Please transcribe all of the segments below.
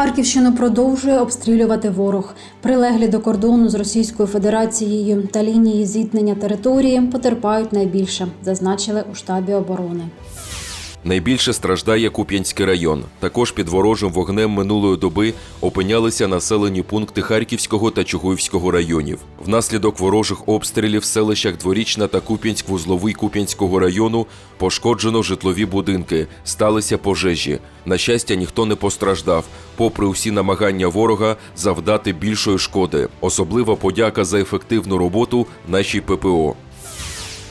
Харківщину продовжує обстрілювати ворог. Прилеглі до кордону з Російською Федерацією та лінії зіткнення території потерпають найбільше, зазначили у штабі оборони. Найбільше страждає Куп'янський район. Також під ворожим вогнем минулої доби опинялися населені пункти Харківського та Чугуївського районів. Внаслідок ворожих обстрілів в селищах Дворічна та Куп'янськ вузловий Куп'янського району пошкоджено житлові будинки, сталися пожежі. На щастя, ніхто не постраждав, попри усі намагання ворога завдати більшої шкоди. Особлива подяка за ефективну роботу нашій ППО.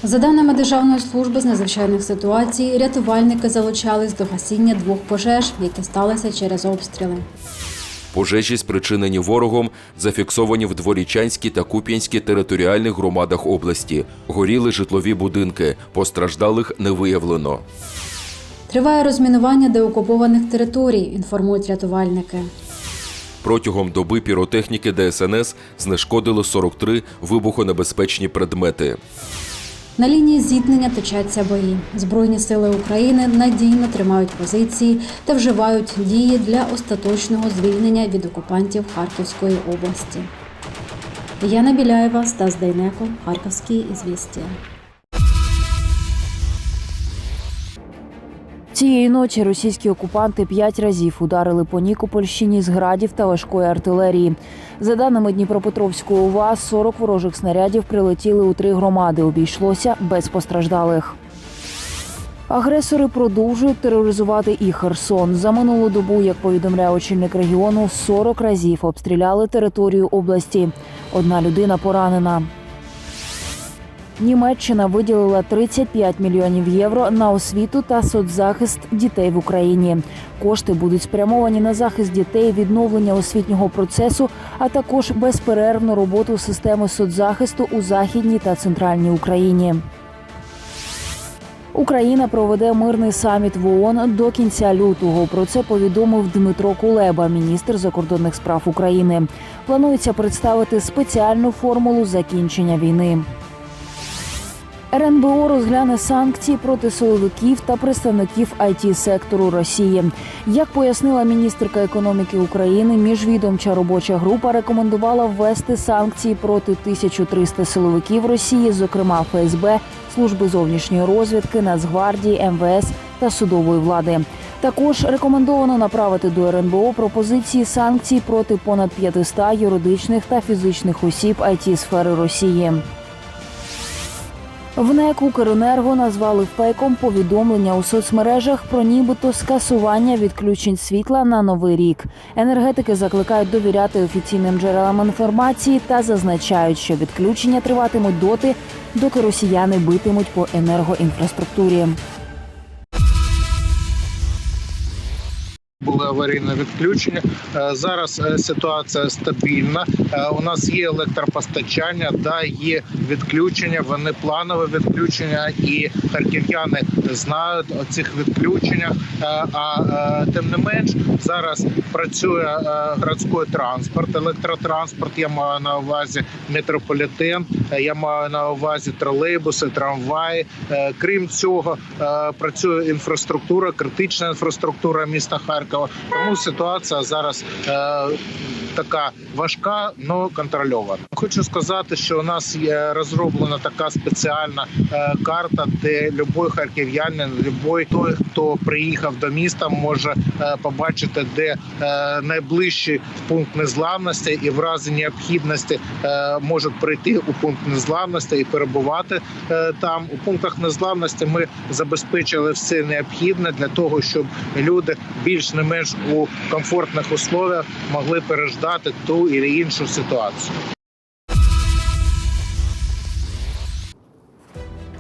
За даними Державної служби з надзвичайних ситуацій, рятувальники залучались до гасіння двох пожеж, які сталися через обстріли. Пожежі, спричинені ворогом, зафіксовані в Дворічанській та Куп'янській територіальних громадах області. Горіли житлові будинки, постраждалих не виявлено. Триває розмінування деокупованих територій, інформують рятувальники. Протягом доби піротехніки ДСНС знешкодили 43 вибухонебезпечні предмети. На лінії зіткнення точаться бої. Збройні сили України надійно тримають позиції та вживають дії для остаточного звільнення від окупантів Харківської області. Яна Біляєва, Стас Дейнеко, Харківські ізвістія. Цієї ночі російські окупанти п'ять разів ударили по Нікопольщині з градів та важкої артилерії. За даними Дніпропетровської ОВА, 40 ворожих снарядів прилетіли у три громади. Обійшлося без постраждалих. Агресори продовжують тероризувати і Херсон. За минулу добу, як повідомляє очільник регіону, 40 разів обстріляли територію області. Одна людина поранена. Німеччина виділила 35 мільйонів євро на освіту та соцзахист дітей в Україні. Кошти будуть спрямовані на захист дітей, відновлення освітнього процесу, а також безперервну роботу системи соцзахисту у західній та центральній Україні. Україна проведе мирний саміт в ООН до кінця лютого. Про це повідомив Дмитро Кулеба, міністр закордонних справ України. Планується представити спеціальну формулу закінчення війни. РНБО розгляне санкції проти силовиків та представників it сектору Росії. Як пояснила міністерка економіки України, міжвідомча робоча група рекомендувала ввести санкції проти 1300 силовиків Росії, зокрема ФСБ, служби зовнішньої розвідки, Нацгвардії, МВС та судової влади. Також рекомендовано направити до РНБО пропозиції санкцій проти понад 500 юридичних та фізичних осіб it сфери Росії. В НЕК «Укренерго» назвали фейком повідомлення у соцмережах про нібито скасування відключень світла на новий рік. Енергетики закликають довіряти офіційним джерелам інформації та зазначають, що відключення триватимуть доти, доки росіяни битимуть по енергоінфраструктурі. Були аварійне відключення. Е, Зараз е, ситуація стабільна. Е, У нас є електропостачання, да, є відключення. Вони планове відключення, і харків'яни знають о цих відключеннях. А тим не менш зараз працює градський транспорт, електротранспорт. Я маю на увазі метрополітен. Е, Я маю на увазі тролейбуси, трамваї. Е, Крім цього, е, працює інфраструктура, критична інфраструктура міста Харкова. Тому ситуація зараз така важка, але контрольована. Хочу сказати, що у нас є розроблена така спеціальна карта, де будь-який харків'янин, будь-який той, хто приїхав до міста, може побачити, де найближчий пункт незламності, і в разі необхідності можуть прийти у пункт незламності і перебувати е, там. У пунктах незламності ми забезпечили все необхідне для того, щоб люди більш не менш у комфортних условиях могли переждати ту і іншу ситуацію.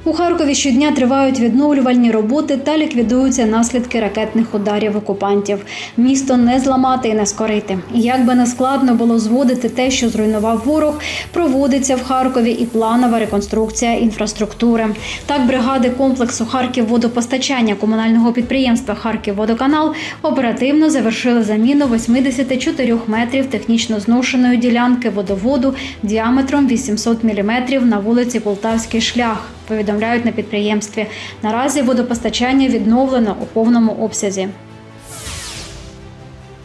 У Харкові щодня тривають відновлювальні роботи та ліквідуються наслідки ракетних ударів окупантів. Місто не зламати і не скорити. Як би не складно було зводити те, що зруйнував ворог, проводиться в Харкові і планова реконструкція інфраструктури. Так, бригади комплексу Харківводопостачання комунального підприємства Харківводоканал оперативно завершили заміну 84 метрів технічно зношеної ділянки водоводу діаметром 800 мм на вулиці Полтавський шлях повідомляють на підприємстві. Наразі водопостачання відновлено у повному обсязі.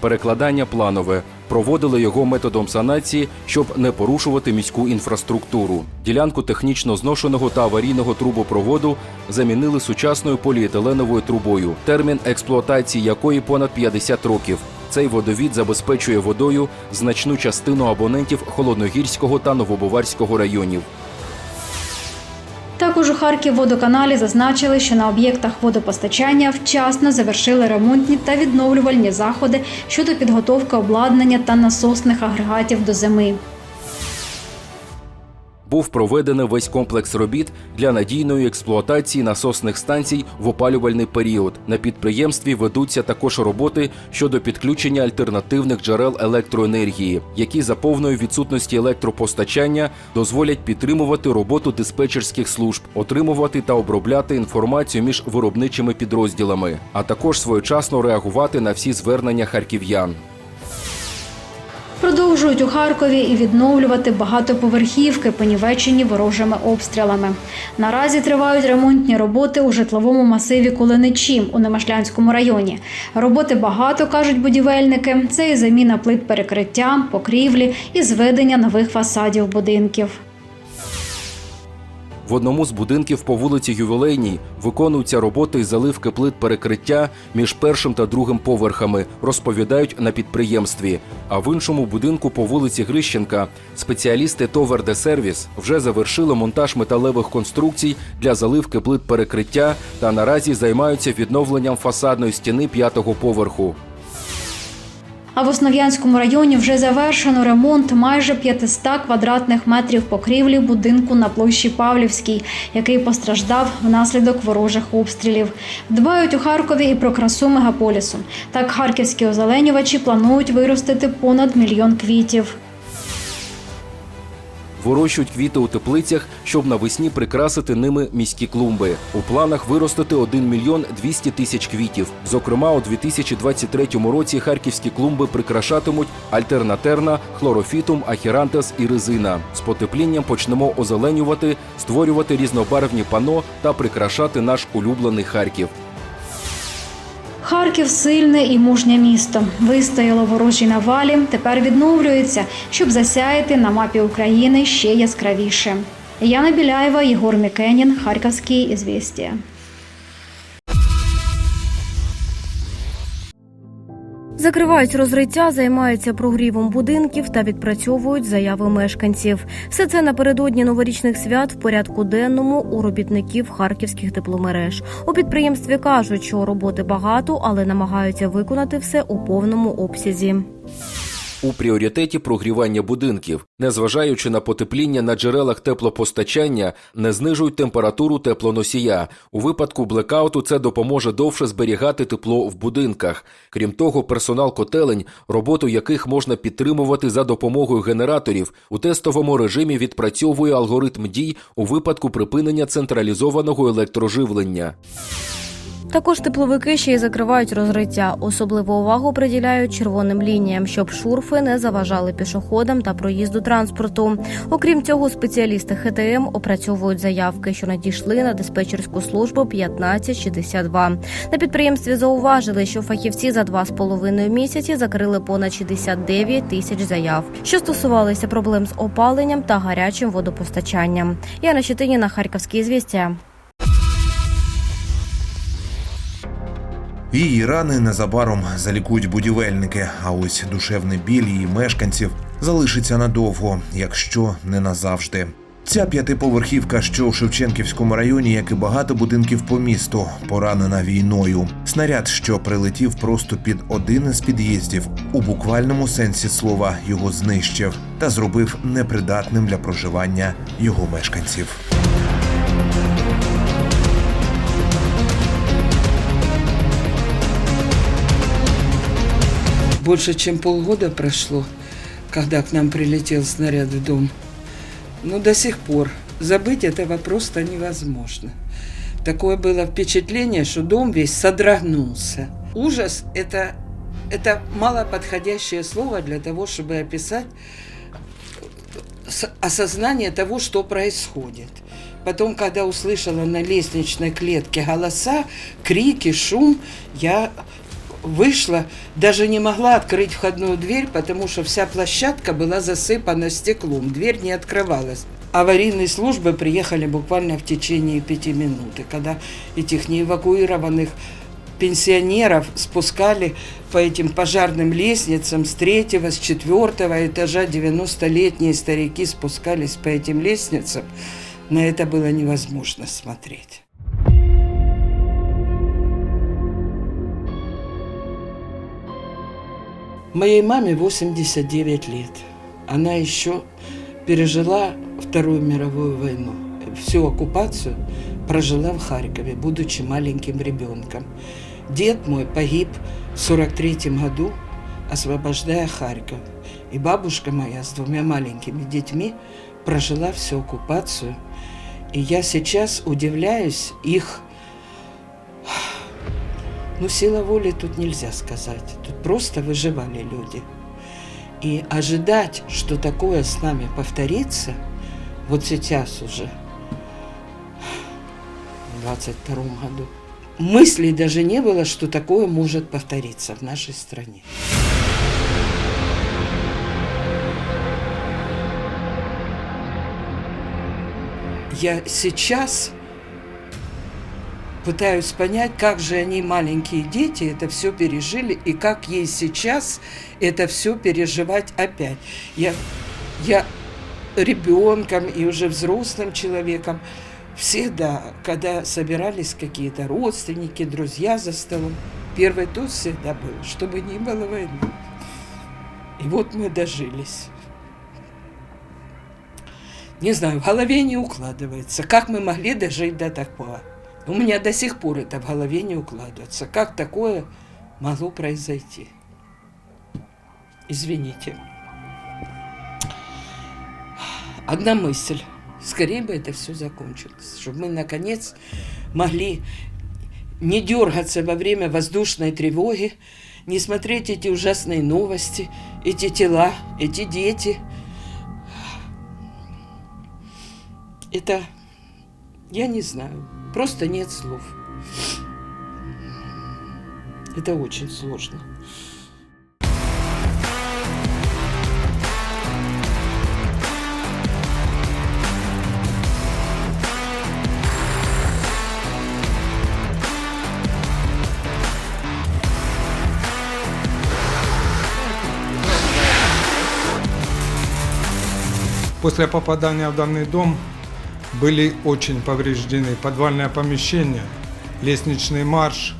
перекладання планове. Проводили його методом санації, щоб не порушувати міську інфраструктуру. Ділянку технічно зношеного та аварійного трубопроводу замінили сучасною поліетиленовою трубою, термін експлуатації якої понад 50 років. Цей водовід забезпечує водою значну частину абонентів Холодногірського та Новобоварського районів. Також у Харківводоканалі зазначили, що на об'єктах водопостачання вчасно завершили ремонтні та відновлювальні заходи щодо підготовки обладнання та насосних агрегатів до зими. Був проведений весь комплекс робіт для надійної експлуатації насосних станцій в опалювальний період. На підприємстві ведуться також роботи щодо підключення альтернативних джерел електроенергії, які за повної відсутності електропостачання дозволять підтримувати роботу диспетчерських служб, отримувати та обробляти інформацію між виробничими підрозділами, а також своєчасно реагувати на всі звернення харків'ян. Продовжують у Харкові і відновлювати багатоповерхівки, понівечені ворожими обстрілами. Наразі тривають ремонтні роботи у житловому масиві Кулиничі у Немашлянському районі. Роботи багато кажуть будівельники. Це і заміна плит перекриття, покрівлі і зведення нових фасадів будинків. В одному з будинків по вулиці Ювілейній виконуються роботи із заливки плит перекриття між першим та другим поверхами, розповідають на підприємстві. А в іншому будинку по вулиці Грищенка спеціалісти Товер Сервіс вже завершили монтаж металевих конструкцій для заливки плит перекриття та наразі займаються відновленням фасадної стіни п'ятого поверху. А в Основ'янському районі вже завершено ремонт майже 500 квадратних метрів покрівлі будинку на площі Павлівській, який постраждав внаслідок ворожих обстрілів. Дбають у Харкові і про красу мегаполісу. Так харківські озеленювачі планують виростити понад мільйон квітів. Вирощують квіти у теплицях, щоб навесні прикрасити ними міські клумби. У планах виростити 1 мільйон 200 тисяч квітів. Зокрема, у 2023 році харківські клумби прикрашатимуть альтернатерна, хлорофітум, ахірантес і резина. З потеплінням почнемо озеленювати, створювати різнобарвні пано та прикрашати наш улюблений Харків. Харків сильне і мужнє місто. Вистояло ворожі навалі. Тепер відновлюється, щоб засяяти на мапі України ще яскравіше. Яна Біляєва, Єгор Мікенін, Харківські ізвістія. Закривають розриття, займаються прогрівом будинків та відпрацьовують заяви мешканців. Все це напередодні новорічних свят в порядку денному у робітників харківських тепломереж. У підприємстві кажуть, що роботи багато, але намагаються виконати все у повному обсязі. У пріоритеті прогрівання будинків, незважаючи на потепління на джерелах теплопостачання, не знижують температуру теплоносія. У випадку блекауту це допоможе довше зберігати тепло в будинках. Крім того, персонал котелень, роботу яких можна підтримувати за допомогою генераторів, у тестовому режимі відпрацьовує алгоритм дій у випадку припинення централізованого електроживлення. Також тепловики ще й закривають розриття. Особливу увагу приділяють червоним лініям, щоб шурфи не заважали пішоходам та проїзду транспорту. Окрім цього, спеціалісти ХТМ опрацьовують заявки, що надійшли на диспетчерську службу 1562. На підприємстві зауважили, що фахівці за два з половиною місяці закрили понад 69 тисяч заяв, що стосувалися проблем з опаленням та гарячим водопостачанням. Яна Щетиніна, Харківські звістя. Її рани незабаром залікують будівельники, а ось душевний біль її мешканців залишиться надовго, якщо не назавжди. Ця п'ятиповерхівка, що в Шевченківському районі, як і багато будинків по місту, поранена війною. Снаряд, що прилетів просто під один із під'їздів, у буквальному сенсі слова його знищив та зробив непридатним для проживання його мешканців. Больше чем полгода прошло, когда к нам прилетел снаряд в дом. Но до сих пор забыть этого просто невозможно. Такое было впечатление, что дом весь содрогнулся. Ужас – это, это малоподходящее слово для того, чтобы описать осознание того, что происходит. Потом, когда услышала на лестничной клетке голоса, крики, шум, я вышла, даже не могла открыть входную дверь, потому что вся площадка была засыпана стеклом, дверь не открывалась. Аварийные службы приехали буквально в течение пяти минут. И когда этих неэвакуированных пенсионеров спускали по этим пожарным лестницам с третьего, с четвертого этажа, 90-летние старики спускались по этим лестницам, на это было невозможно смотреть. Моей маме 89 лет. Она еще пережила Вторую мировую войну. Всю оккупацию прожила в Харькове, будучи маленьким ребенком. Дед мой погиб в 43 году, освобождая Харьков. И бабушка моя с двумя маленькими детьми прожила всю оккупацию. И я сейчас удивляюсь их ну, сила воли тут нельзя сказать. Тут просто выживали люди. И ожидать, что такое с нами повторится, вот сейчас уже, в 22 году, мыслей даже не было, что такое может повториться в нашей стране. Я сейчас пытаюсь понять, как же они, маленькие дети, это все пережили, и как ей сейчас это все переживать опять. Я, я ребенком и уже взрослым человеком всегда, когда собирались какие-то родственники, друзья за столом, первый тост всегда был, чтобы не было войны. И вот мы дожились. Не знаю, в голове не укладывается, как мы могли дожить до такого. У меня до сих пор это в голове не укладывается. Как такое могло произойти? Извините. Одна мысль. Скорее бы это все закончилось. Чтобы мы, наконец, могли не дергаться во время воздушной тревоги, не смотреть эти ужасные новости, эти тела, эти дети. Это, я не знаю, просто нет слов. Это очень сложно. После попадания в данный дом были очень повреждены подвальное помещение, лестничный марш,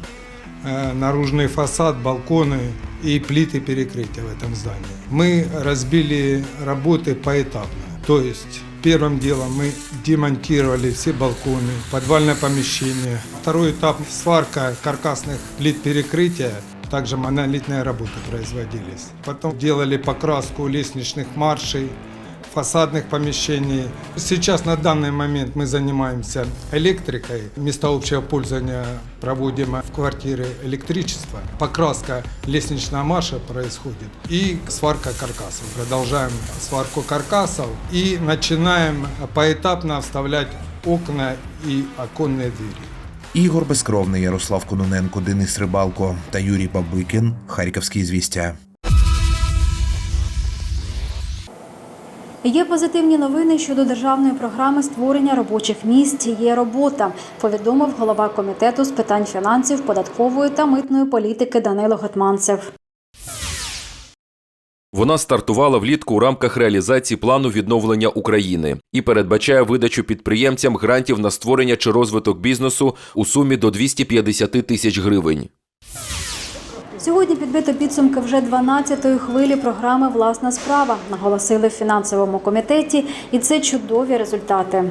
э, наружный фасад, балконы и плиты перекрытия в этом здании. Мы разбили работы поэтапно. То есть первым делом мы демонтировали все балконы, подвальное помещение. Второй этап – сварка каркасных плит перекрытия также монолитные работы производились. Потом делали покраску лестничных маршей, фасадных помещений. Сейчас на данный момент мы занимаемся электрикой. Места общего пользования проводим в квартиры электричество. Покраска лестничного марша происходит и сварка каркасов. Продолжаем сварку каркасов и начинаем поэтапно вставлять окна и оконные двери. Ігор Безкровний, Ярослав Кононенко, Денис Рибалко та Юрій Бабикін. Харківські звістя. Є позитивні новини щодо державної програми створення робочих місць. Є робота, повідомив голова комітету з питань фінансів, податкової та митної політики Данило Гетманцев. Вона стартувала влітку у рамках реалізації плану відновлення України і передбачає видачу підприємцям грантів на створення чи розвиток бізнесу у сумі до 250 тисяч гривень. Сьогодні підбито підсумки вже 12-ї хвилі програми Власна справа наголосили в фінансовому комітеті, і це чудові результати.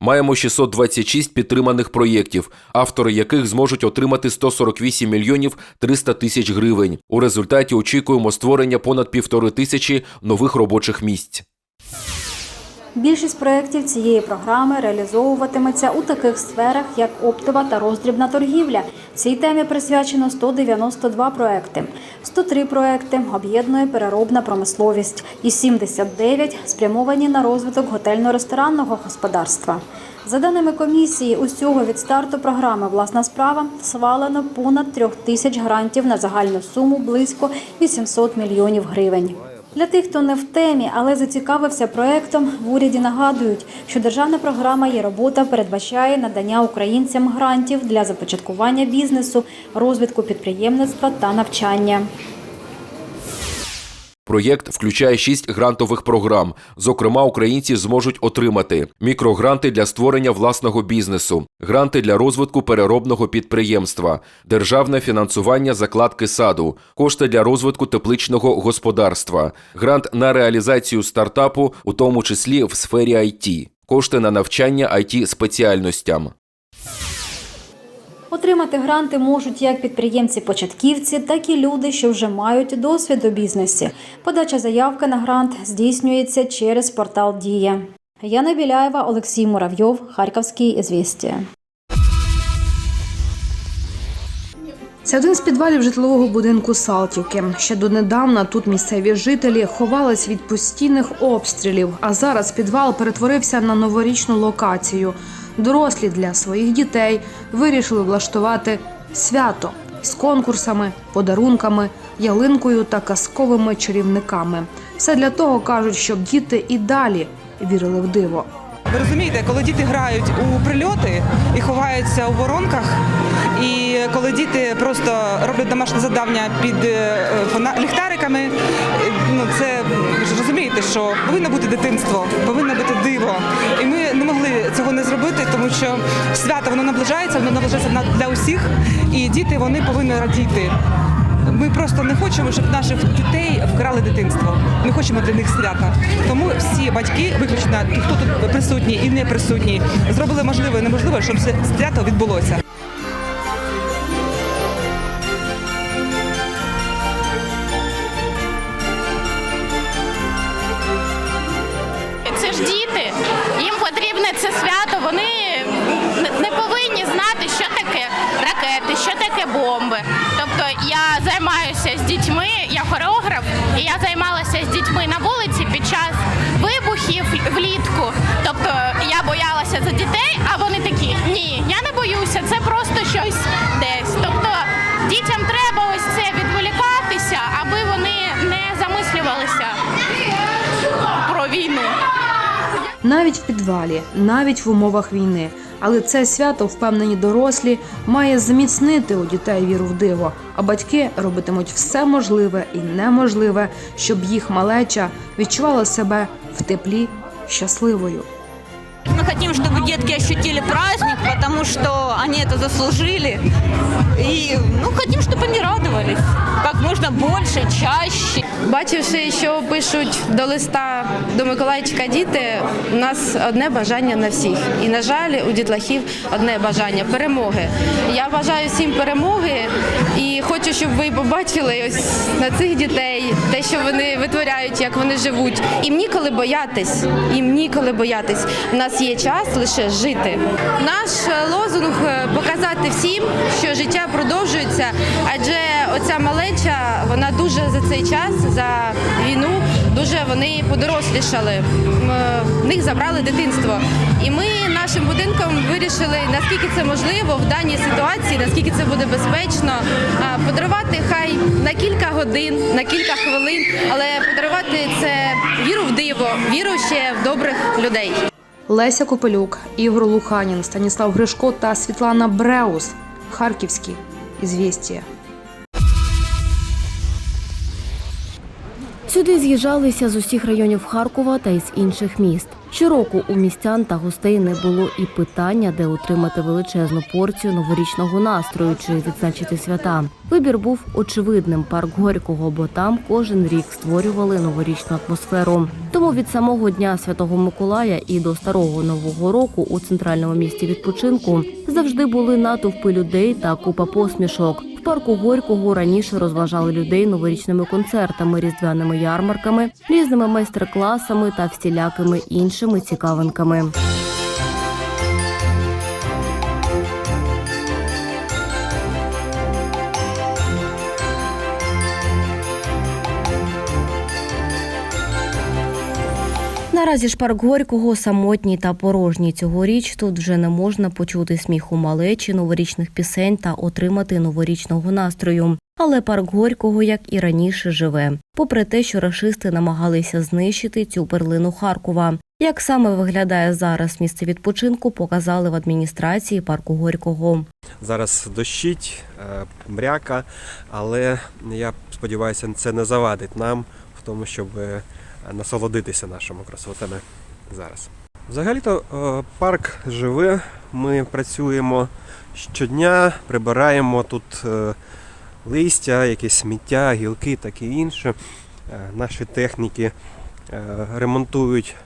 Маємо 626 підтриманих проєктів, автори яких зможуть отримати 148 мільйонів 300 тисяч гривень. У результаті очікуємо створення понад півтори тисячі нових робочих місць. Більшість проєктів цієї програми реалізовуватиметься у таких сферах, як оптова та роздрібна торгівля. Цій темі присвячено 192 проекти. 103 проекти об'єднує переробна промисловість і 79 спрямовані на розвиток готельно-ресторанного господарства. За даними комісії, усього від старту програми Власна справа свалено понад трьох тисяч грантів на загальну суму близько 800 мільйонів гривень. Для тих, хто не в темі, але зацікавився проектом, в уряді нагадують, що державна програма є робота передбачає надання українцям грантів для започаткування бізнесу, розвитку підприємництва та навчання. Проєкт включає шість грантових програм. Зокрема, українці зможуть отримати мікрогранти для створення власного бізнесу, гранти для розвитку переробного підприємства, державне фінансування закладки саду, кошти для розвитку тепличного господарства, грант на реалізацію стартапу, у тому числі в сфері IT, кошти на навчання it спеціальностям. Отримати гранти можуть як підприємці-початківці, так і люди, що вже мають досвід у бізнесі. Подача заявки на грант здійснюється через портал Дія. Яна Біляєва, Олексій Муравйов, Харківський «Ізвістія». Це один з підвалів житлового будинку Салтівки. Ще донедавна тут місцеві жителі ховались від постійних обстрілів, а зараз підвал перетворився на новорічну локацію. Дорослі для своїх дітей вирішили влаштувати свято з конкурсами, подарунками, ялинкою та казковими чарівниками. Все для того кажуть, щоб діти і далі вірили в диво. Ви розумієте, коли діти грають у прильоти і ховаються у воронках, і коли діти просто роблять домашнє завдання під е, ліхтариками, е, ну це ж розумієте, що повинно бути дитинство, повинно бути диво. І ми не могли цього не зробити, тому що свято воно наближається, воно наближається на- для усіх, і діти вони повинні радіти. Ми просто не хочемо, щоб наших дітей вкрали дитинство. Ми хочемо для них свята. Тому всі батьки, виключно ті, хто тут присутні і не присутні, зробили можливе і неможливе, щоб це свято відбулося. Це ж діти, їм потрібне це свято. Вони не- повинні знати, що таке ракети, що таке бомби. Тобто я дітьми, я хореограф, і я займалася з дітьми на вулиці під час вибухів влітку. Тобто я боялася за дітей, а вони такі: ні, я не боюся, це просто щось десь. Тобто дітям треба ось це відволікатися, аби вони не замислювалися про війну. навіть в підвалі, навіть в умовах війни. Але це свято, впевнені дорослі, має зміцнити у дітей віру в диво, а батьки робитимуть все можливе і неможливе, щоб їх малеча відчувала себе в теплі щасливою. Мы хотим, чтобы детки ощутили праздник, потому что они это заслужили. И ну, хотим, чтобы они радовались как можно больше, чаще. Бачивши, що пишуть до листа до Миколайчика діти, у нас одне бажання на всіх. І, на жаль, у дітлахів одне бажання перемоги. Я бажаю всім перемоги і хочу, щоб ви побачили ось на цих дітей, те, що вони витворяють, як вони живуть. Їм ніколи боятись, їм ніколи боятись. У нас є час лише жити. Наш лозунг показати всім, що життя продовжується, адже оця малеча, вона дуже за цей час, за війну, дуже вони подорослішали. В них забрали дитинство. І ми нашим будинком вирішили, наскільки це можливо в даній ситуації, наскільки це буде безпечно, подарувати хай на кілька годин, на кілька хвилин, але подарувати це віру в диво, віру ще в добрих людей. Леся Копелюк, Ігор Луханін, Станіслав Гришко та Світлана Бреус. Харківські. Ізвістія. Сюди з'їжджалися з усіх районів Харкова та із інших міст. Щороку у містян та гостей не було і питання, де отримати величезну порцію новорічного настрою чи відзначити свята. Вибір був очевидним парк Горького, бо там кожен рік створювали новорічну атмосферу. Тому від самого дня Святого Миколая і до старого нового року у центральному місті відпочинку завжди були натовпи людей та купа посмішок. В парку Горького раніше розважали людей новорічними концертами, різдвяними ярмарками, різними майстер-класами та всілякими іншими цікавинками. Наразі ж парк Горького самотній та порожній цьогоріч тут вже не можна почути сміху малечі, новорічних пісень та отримати новорічного настрою. Але парк Горького, як і раніше, живе, попри те, що рашисти намагалися знищити цю перлину Харкова. Як саме виглядає зараз місце відпочинку, показали в адміністрації парку Горького. Зараз дощить, е, мряка, але я сподіваюся, це не завадить нам в тому, щоб е, насолодитися нашими красотами зараз. Взагалі-то е, парк живе, ми працюємо щодня, прибираємо тут листя, якесь сміття, гілки, таке інше. Наші техніки ремонтують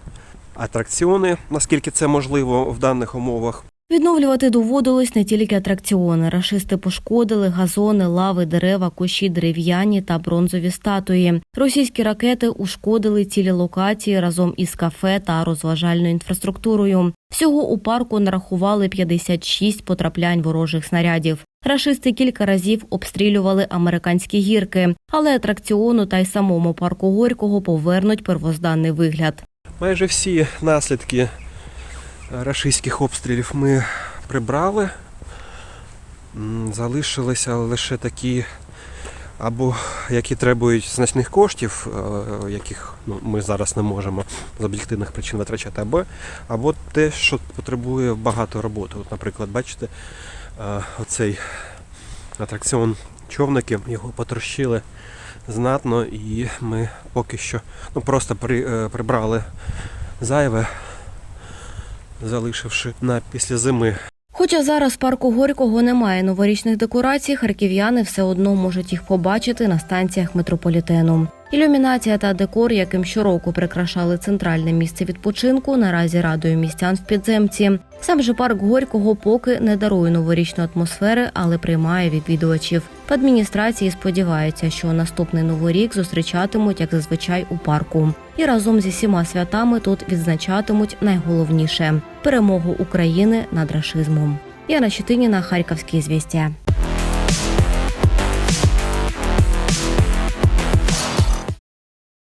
атракціони, наскільки це можливо в даних умовах. Відновлювати доводилось не тільки атракціони. Рашисти пошкодили газони, лави, дерева, кущі, дерев'яні та бронзові статуї. Російські ракети ушкодили цілі локації разом із кафе та розважальною інфраструктурою. Всього у парку нарахували 56 потраплянь ворожих снарядів. Рашисти кілька разів обстрілювали американські гірки, але атракціону та й самому парку Горького повернуть первозданний вигляд. Майже всі наслідки е, рашистських обстрілів ми прибрали. Залишилися лише такі, або які требують значних коштів, е, яких ну, ми зараз не можемо з об'єктивних причин витрачати, або, або те, що потребує багато роботи. От, наприклад, бачите, е, оцей атракціон човники, його потрощили знатно, і ми поки що ну, просто при, е, прибрали зайве, залишивши на після зими. Хоча зараз парку Горького немає новорічних декорацій, харків'яни все одно можуть їх побачити на станціях метрополітену. Ілюмінація та декор, яким щороку прикрашали центральне місце відпочинку, наразі радує містян в підземці. Сам же парк Горького поки не дарує новорічної атмосфери, але приймає відвідувачів. В адміністрації сподіваються, що наступний новий рік зустрічатимуть як зазвичай у парку, і разом зі всіма святами тут відзначатимуть найголовніше перемогу України над рашизмом. Яна Щетиніна, Харківські звістя.